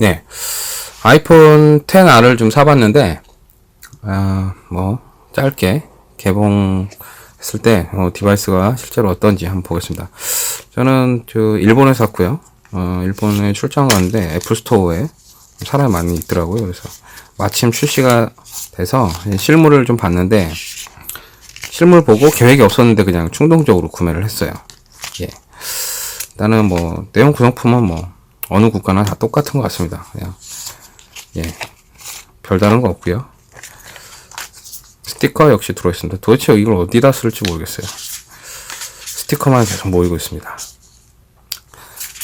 네. 아이폰 10R을 좀 사봤는데, 아, 뭐, 짧게 개봉했을 때, 어, 디바이스가 실제로 어떤지 한번 보겠습니다. 저는 저 일본에 샀고요. 어, 일본에 출장 갔는데 애플 스토어에 사람이 많이 있더라고요. 그래서 마침 출시가 돼서 실물을 좀 봤는데, 실물 보고 계획이 없었는데 그냥 충동적으로 구매를 했어요. 예. 일단은 뭐, 내용 구성품은 뭐, 어느 국가나 다 똑같은 것 같습니다. 그냥, 예. 별다른 거 없고요 스티커 역시 들어있습니다. 도대체 이걸 어디다 쓸지 모르겠어요. 스티커만 계속 모이고 있습니다.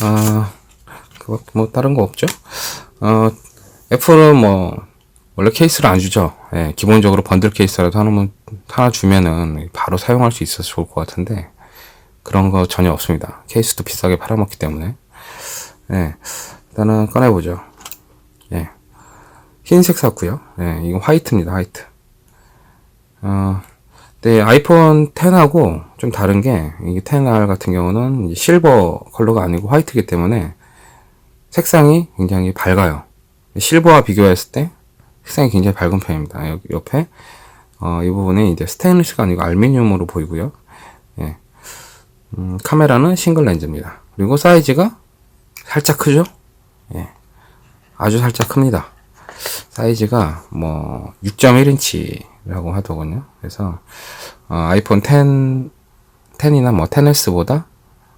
아, 그거 뭐 다른 거 없죠? 어, 애플은 뭐 원래 케이스를 안 주죠. 예, 기본적으로 번들 케이스라도 하나, 하나 주면은 바로 사용할 수 있어서 좋을 것 같은데 그런 거 전혀 없습니다. 케이스도 비싸게 팔아먹기 때문에. 예, 일단은 꺼내보죠. 예, 흰색 샀고요. 예, 이건 화이트입니다. 화이트. 어, 네, 아이폰 10하고 좀 다른 게, 이게 10R 같은 경우는 실버 컬러가 아니고 화이트이기 때문에 색상이 굉장히 밝아요. 실버와 비교했을 때 색상이 굉장히 밝은 편입니다. 여기 옆에, 어, 이 부분에 이제 스테인리스가 아니고 알루미늄으로 보이고요. 예. 음, 카메라는 싱글 렌즈입니다. 그리고 사이즈가 살짝 크죠? 예. 아주 살짝 큽니다. 사이즈가 뭐 6.1인치라고 하더군요. 그래서 어, 아이폰 10, 10이나 뭐 10s보다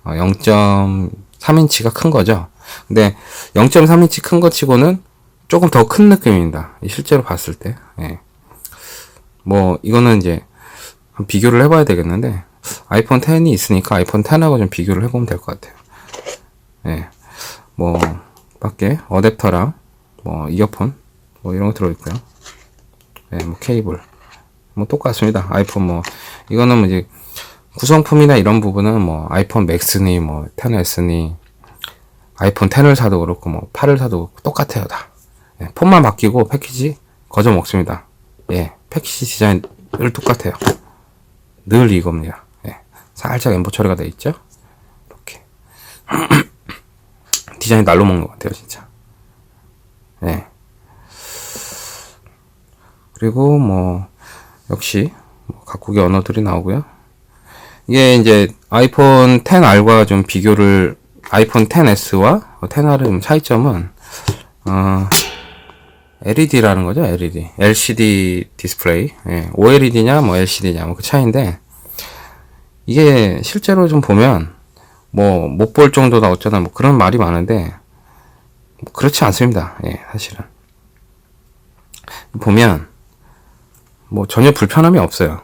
어, 0.3인치가 큰 거죠. 근데 0.3인치 큰것 치고는 조금 더 큰 느낌입니다. 실제로 봤을 때. 예. 뭐 이거는 이제 한 비교를 해봐야 되겠는데 아이폰 10이 있으니까 아이폰 10하고 좀 비교를 해보면 될 것 같아요. 예. 뭐 밖에 어댑터랑 뭐 이어폰 뭐 이런 거 들어있고요. 네, 뭐 케이블 뭐 똑같습니다. 아이폰 뭐 이거는 뭐 이제 구성품이나 이런 부분은 뭐 아이폰 맥스니 뭐 10s니 아이폰 10을 사도 그렇고 뭐 8을 사도 그렇고 똑같아요 다. 네, 폰만 바뀌고 패키지 거저 먹습니다. 예, 패키지 디자인을 똑같아요. 늘 이겁니다. 예, 살짝 엠보 처리가 돼 있죠. 이렇게 디자인 날로 먹는 것 같아요 진짜. 예. 그리고 뭐 역시 뭐 각국의 언어들이 나오고요. 이게 이제 아이폰 10R과 좀 비교를 아이폰 10S와 10R의 좀 차이점은 어, LED라는 거죠. LED, LCD 디스플레이. 예, OLED냐 뭐 LCD냐 뭐 그 차이인데 이게 실제로 좀 보면 뭐 못 볼 정도다 어쩌다 뭐 그런 말이 많은데 뭐 그렇지 않습니다. 예, 사실은 보면 뭐 전혀 불편함이 없어요.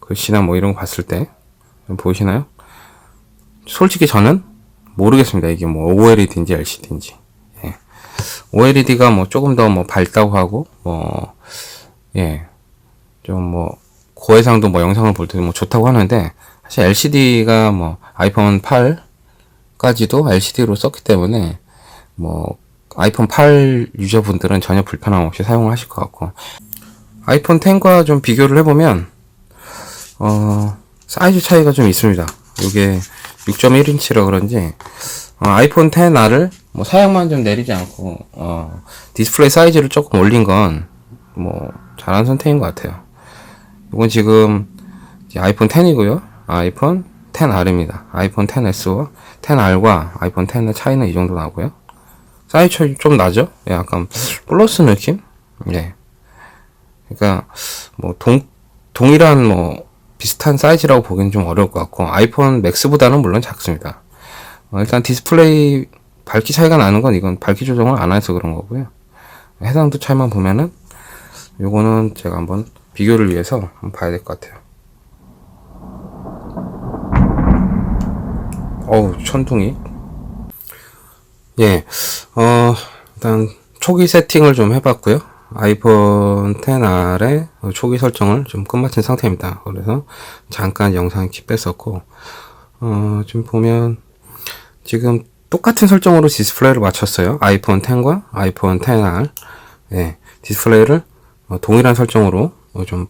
글씨나 뭐 이런 거 봤을 때 보이시나요? 솔직히 저는 모르겠습니다. 이게 뭐 OLED인지 LCD인지. 예. OLED가 뭐 조금 더 뭐 밝다고 하고 뭐 예. 좀 뭐 고해상도 뭐 영상을 볼때뭐 좋다고 하는데 사실 LCD가 뭐 아이폰 8까지도 LCD로 썼기 때문에 뭐 아이폰 8 유저분들은 전혀 불편함 없이 사용을 하실 것 같고 아이폰 10과 좀 비교를 해보면 어, 사이즈 차이가 좀 있습니다. 이게 6.1인치라 그런지 어, 아이폰 10R을 뭐 사양만 좀 내리지 않고 어, 디스플레이 사이즈를 조금 올린 건 뭐 잘한 선택인 것 같아요. 이건 지금 아이폰 10이고요. 아이폰 10R입니다. 아이폰 10S와 10R과 아이폰 10의 차이는 이 정도 나고요. 사이즈 좀 나죠? 예, 약간 플러스 느낌? 예. 그러니까 뭐 동, 동일한 뭐 비슷한 사이즈라고 보기는 좀 어려울 것 같고 아이폰 맥스보다는 물론 작습니다. 어, 일단 디스플레이 밝기 차이가 나는 건 이건 밝기 조정을 안 해서 그런 거고요. 해상도 차이만 보면은 요거는 제가 한번 비교를 위해서 한번 봐야 될 것 같아요. 어우 천둥이 예, 어, 일단 초기 세팅을 좀 해봤고요. 아이폰 10R의 초기 설정을 좀 끝마친 상태입니다. 그래서 잠깐 영상 키 뺐었고, 어, 지금 보면 지금 똑같은 설정으로 디스플레이를 맞췄어요. 아이폰 10과 아이폰 10R. 예, 디스플레이를 어, 동일한 설정으로 어, 좀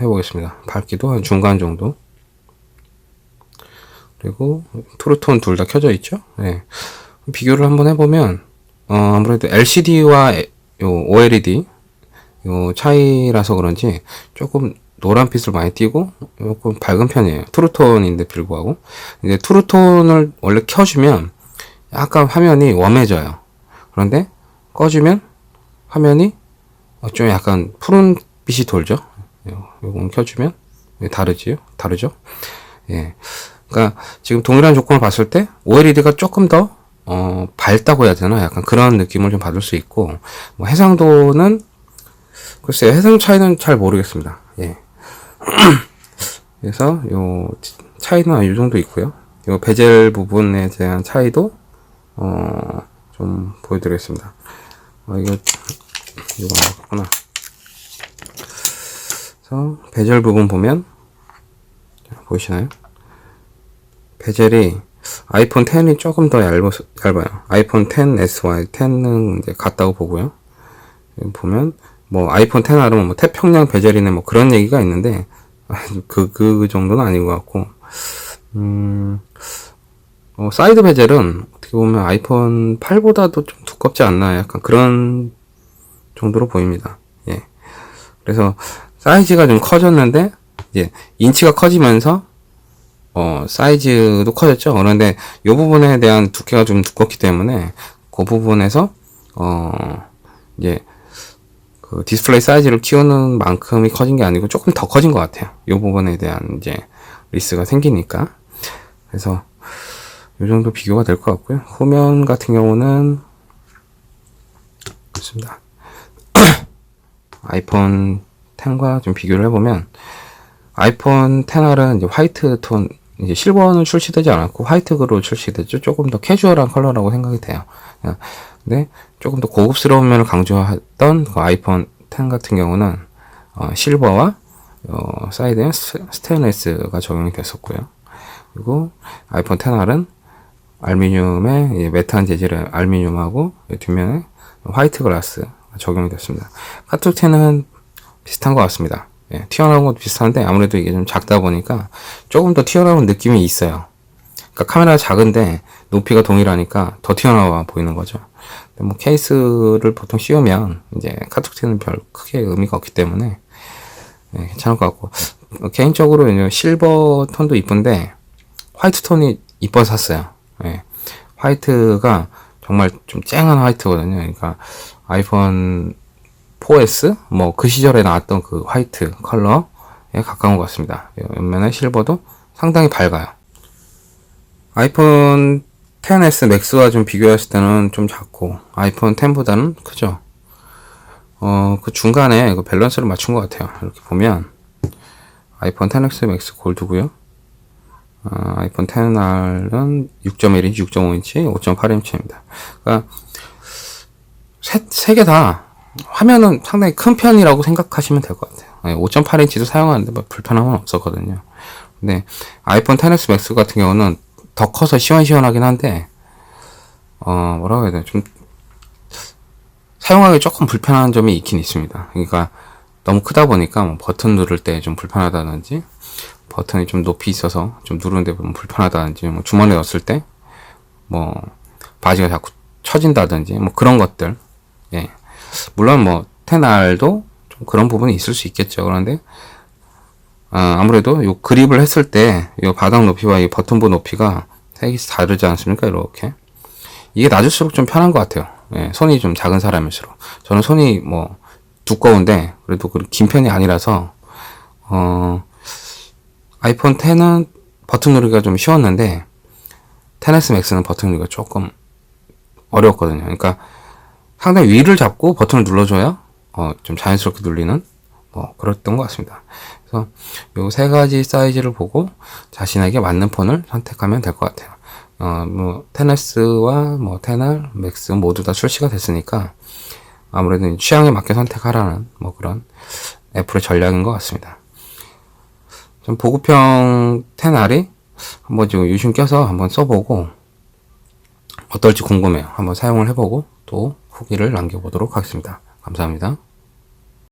해보겠습니다. 밝기도 한 중간 정도. 그리고 트루톤 둘 다 켜져 있죠. 예. 비교를 한번 해보면 어, 아무래도 LCD와 요 OLED 요 차이라서 그런지 조금 노란빛을 많이 띄고 조금 밝은 편이에요. 트루톤인데 불구하고 이제 트루톤을 원래 켜주면 약간 화면이 웜해져요. 그런데 꺼주면 화면이 어, 좀 약간 푸른 빛이 돌죠. 요- 요건 켜주면 다르지요? 다르죠? 예. 그러니까 지금 동일한 조건을 봤을 때 OLED가 조금 더 어, 밝다고 해야 되나? 약간 그런 느낌을 좀 받을 수 있고 뭐 해상도는 글쎄요 해상 차이는 잘 모르겠습니다. 예. 그래서 요 차이는 이 정도 있고요. 요 베젤 부분에 대한 차이도 어, 좀 보여드리겠습니다. 어, 이거 이거. 그래서 베젤 부분 보면 자, 보이시나요? 베젤이 아이폰 10이 조금 더 얇아, 얇아요. 아이폰 10SY 10은 이제 같다고 보고요. 보면 뭐 아이폰 10 하면 뭐 태평양 베젤이네 뭐 그런 얘기가 있는데 그, 그 정도는 아닌 것 같고 음, 어, 사이드 베젤은 어떻게 보면 아이폰 8보다도 좀 두껍지 않나 약간 그런 정도로 보입니다. 예. 그래서 사이즈가 좀 커졌는데 이제 인치가 커지면서 어, 사이즈도 커졌죠. 그런데 이 부분에 대한 두께가 좀 두껍기 때문에 그 부분에서 어, 이제 그 디스플레이 사이즈를 키우는 만큼이 커진 게 아니고 조금 더 커진 것 같아요. 이 부분에 대한 이제 리스가 생기니까. 그래서 이 정도 비교가 될 것 같고요. 후면 같은 경우는 그렇습니다. 아이폰 10과 좀 비교를 해보면 아이폰 10R은 이제 화이트 톤 이제 실버는 출시되지 않았고 화이트로 출시됐죠. 조금 더 캐주얼한 컬러라고 생각이 돼요. 어, 근데 조금 더 고급스러운 면을 강조했던 그 아이폰 10 같은 경우는 어, 실버와 어, 사이드에 스- 스테인레스가 적용이 됐었고요. 그리고 아이폰 10R은 알루미늄에 이 메탄 재질의 알루미늄하고 이 뒷면에 화이트 글라스 적용이 됐습니다. 카톡 10은 비슷한 것 같습니다. 예, 튀어나온 것도 비슷한데 아무래도 이게 좀 작다 보니까 조금 더 튀어나온 느낌이 있어요. 그러니까 카메라가 작은데 높이가 동일하니까 더 튀어나와 보이는 거죠. 뭐 케이스를 보통 씌우면 이제 카톡10은 별 크게 의미가 없기 때문에 예, 괜찮을 것 같고 어, 개인적으로 실버 톤도 이쁜데 화이트 톤이 이뻐서 샀어요. 예. 화이트가 정말 좀 쨍한 화이트거든요. 그러니까 아이폰 4S 뭐 그 시절에 나왔던 그 화이트 컬러에 가까운 것 같습니다. 옆면에 실버도 상당히 밝아요. 아이폰 10s 맥스와 좀 비교했을 때는 좀 작고 아이폰 10보다는 크죠. 어, 그 중간에 그 밸런스를 맞춘 것 같아요. 이렇게 보면 아이폰 10s 맥스 골드고요. 어, 아이폰 10R은 6.1인치, 6.5인치, 5.8인치입니다. 그러니까 세 개 다 화면은 상당히 큰 편이라고 생각하시면 될 것 같아요. 5.8인치도 사용하는데 뭐 불편함은 없었거든요. 근데 아이폰 10s 맥스 같은 경우는 더 커서 시원시원하긴 한데 어 뭐라고 해야 되나 좀 사용하기 조금 불편한 점이 있긴 있습니다. 그러니까 너무 크다 보니까 뭐 버튼 누를 때 좀 불편하다든지 버튼이 좀 높이 있어서 좀 누르는데 좀 불편하다든지 뭐 주머니에 넣었을 때 뭐 바지가 자꾸 처진다든지 뭐 그런 것들 예 물론 뭐 테날도 좀 그런 부분이 있을 수 있겠죠. 그런데 아, 아무래도 요 그립을 했을 때 요 바닥 높이와 이 버튼부 높이가 색이 다르지 않습니까? 이렇게. 이게 낮을수록 좀 편한 것 같아요. 예, 손이 좀 작은 사람일수록. 저는 손이 뭐 두꺼운데 그래도 그긴 편이 아니라서 어 아이폰 10은 버튼 누르기가 좀 쉬웠는데 10s max는 버튼 누르기가 조금 어려웠거든요. 그러니까 상당히 위를 잡고 버튼을 눌러줘야 어, 좀 자연스럽게 눌리는 뭐 그랬던 것 같습니다. 그래서 요 세 가지 사이즈를 보고 자신에게 맞는 폰을 선택하면 될 것 같아요. 어, 뭐 10s와 뭐 10R, 맥스 모두 다 출시가 됐으니까 아무래도 취향에 맞게 선택하라는 뭐 그런 애플의 전략인 것 같습니다. 좀 보급형 10R이 한번 지금 유심 껴서 한번 써보고 어떨지 궁금해요. 한번 사용을 해보고 또 후기를 남겨보도록 하겠습니다. 감사합니다.